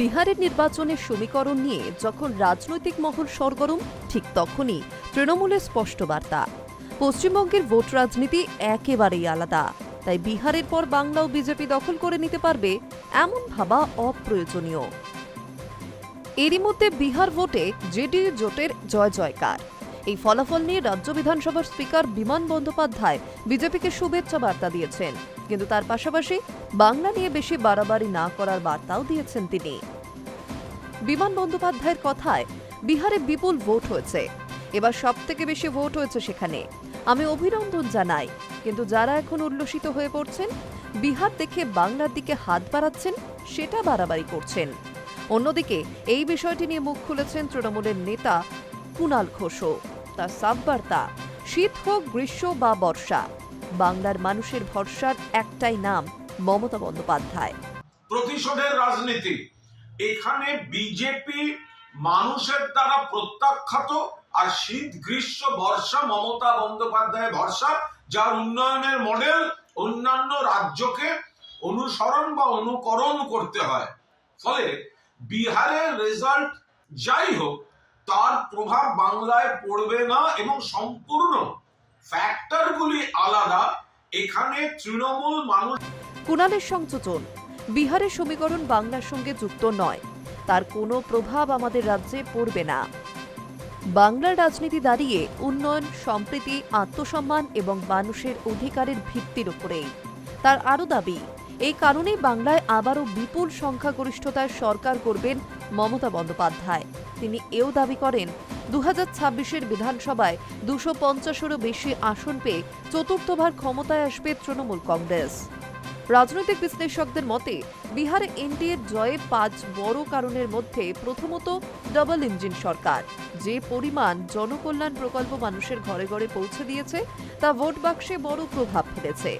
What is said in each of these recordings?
বিহারের নির্বাচনের সমীকরণ নিয়ে যখন রাজনৈতিক মহল সরগরম, ঠিক তখনই তৃণমূলের স্পষ্ট বার্তা। পশ্চিমবঙ্গের ভোট রাজনীতি একেবারেই আলাদা। তাই বিহারের পর বাংলাও বিজেপি দখল করে নিতে পারবে এমন ভাবা অপ্রয়োজনীয়। এরই মধ্যে বিহার ভোটে জেডি জোটের জয় জয়কার। এই ফলাফল নিয়ে রাজ্য বিধানসভার স্পিকার বিমান বন্দ্যোপাধ্যায় বিজেপিকে শুভেচ্ছা বার্তা দিয়েছেন। কিন্তু তার পাশাপাশি বাংলা নিয়ে বেশি বাড়াবাড়ি না করার বার্তাও দিয়েছেন তিনি। বিমান বন্দ্যোপাধ্যায়ের কথায় বিহারে বিপুল ভোট হয়েছে। এবার সব থেকে বেশি ভোট হয়েছে সেখানে। আমি অভিনন্দন জানাই, কিন্তু যারা এখন উল্লসিত হয়ে পড়ছেন, বিহার দেখে বাংলার দিকে হাত বাড়াচ্ছেন, সেটা বাড়াবাড়ি করছেন। অন্যদিকে, এই বিষয়টি নিয়ে মুখ খুলেছেন তৃণমূলের নেতা কুণাল ঘোষও। তার সাববার্তা, শীত হোক, গ্রীষ্ম বা বর্ষা, বাংলার মানুষের ভরসার একটাই নাম মমতা বন্দ্যোপাধ্যায়। প্রতিশোধের রাজনীতি। এখানে বিজেপি মানুষের দ্বারা প্রত্যাখ্যাত আর শীত গ্রীষ্ম বর্ষা মমতা বন্দ্যোপাধ্যায় ভরসা, যার উন্নয়নের মডেল অন্যান্য রাজ্যকে অনুসরণ বা অনুকরণ করতে হয়। ফলে বিহারের রেজাল্ট যাই হোক, তার প্রভাব বাংলায় পড়বে না এবং সম্পূর্ণ ফ্যাক্টরগুলি আলাদা। এখানে তৃণমূল মানুষ কুণালের সংযোজন বিহারের সমীকরণ বাংলার সঙ্গে যুক্ত নয়। তার কোনো প্রভাব আমাদের রাজ্যে পড়বে না। বাংলার রাজনীতি দাঁড়িয়ে উন্নয়ন, সম্প্রীতি, আত্মসম্মান এবং মানুষের অধিকারের ভিত্তির উপরেই। তার আরও দাবি, এই কারণেই বাংলায় আবারও বিপুল সংখ্যাগরিষ্ঠতার সরকার করবেন মমতা বন্দ্যোপাধ্যায়। তিনি এও দাবি করেন দু হাজার বিধানসভায় দুশো পঞ্চাশেরও বেশি আসন পেয়ে চতুর্থবার ক্ষমতায় আসবে তৃণমূল কংগ্রেস। রাজনৈতিক বিশ্লেষকদের মতে, বিহারে এনডিএর জয়ে পাঁচ বড় কারণের মধ্যে প্রথমত ডাবল ইঞ্জিন সরকার। যে পরিমাণ জনকল্যাণ প্রকল্প মানুষের ঘরে ঘরে পৌঁছে দিয়েছে, তা ভোট বাক্সে বড় প্রভাব ফেলেছে।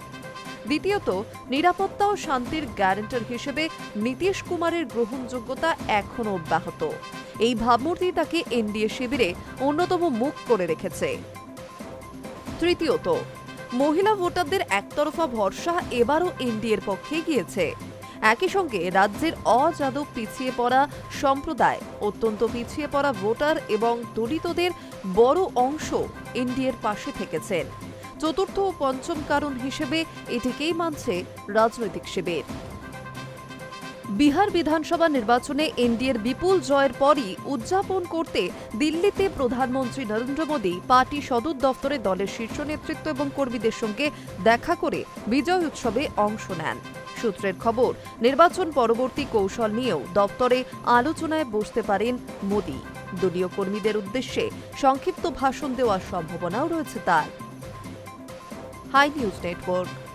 দ্বিতীয়ত, নিরাপত্তা ও শান্তির গ্যারেন্টার হিসেবে নীতিশ কুমারের গ্রহণযোগ্যতা এখনও অব্যাহত। এই ভাবমূর্তি তাকে এনডিএ শিবিরে অন্যতম মুখ করে রেখেছে। তৃতীয়ত মহিলা ভোটারদের একতরফা ভরসা এবারও এনডিএর পক্ষে গিয়েছে। একই সঙ্গে রাজ্যের অযাদব পিছিয়ে পড়া সম্প্রদায়, অত্যন্ত পিছিয়ে পড়া ভোটার এবং দলিতদের বড় অংশ এনডিএর পাশে থেকেছেন। চতুর্থ ও পঞ্চম কারণ হিসেবে এটিকেই মানছে রাজনৈতিক শিবির। বিহার বিধানসভা নির্বাচনে এনডিএর বিপুল জয়ের পরই উদযাপন করতে দিল্লিতে প্রধানমন্ত্রী নরেন্দ্র মোদী পার্টি সদর দফতরে দলের শীর্ষ নেতৃত্ব এবং কর্মীদের সঙ্গে দেখা করে বিজয় উৎসবে অংশ নেন। সূত্রের খবর, নির্বাচন পরবর্তী কৌশল নিয়েও দপ্তরে আলোচনায় বসতে পারেন মোদী। দলীয় কর্মীদের উদ্দেশ্যে সংক্ষিপ্ত ভাষণ দেওয়ার সম্ভাবনাও রয়েছে তার। Hi news network.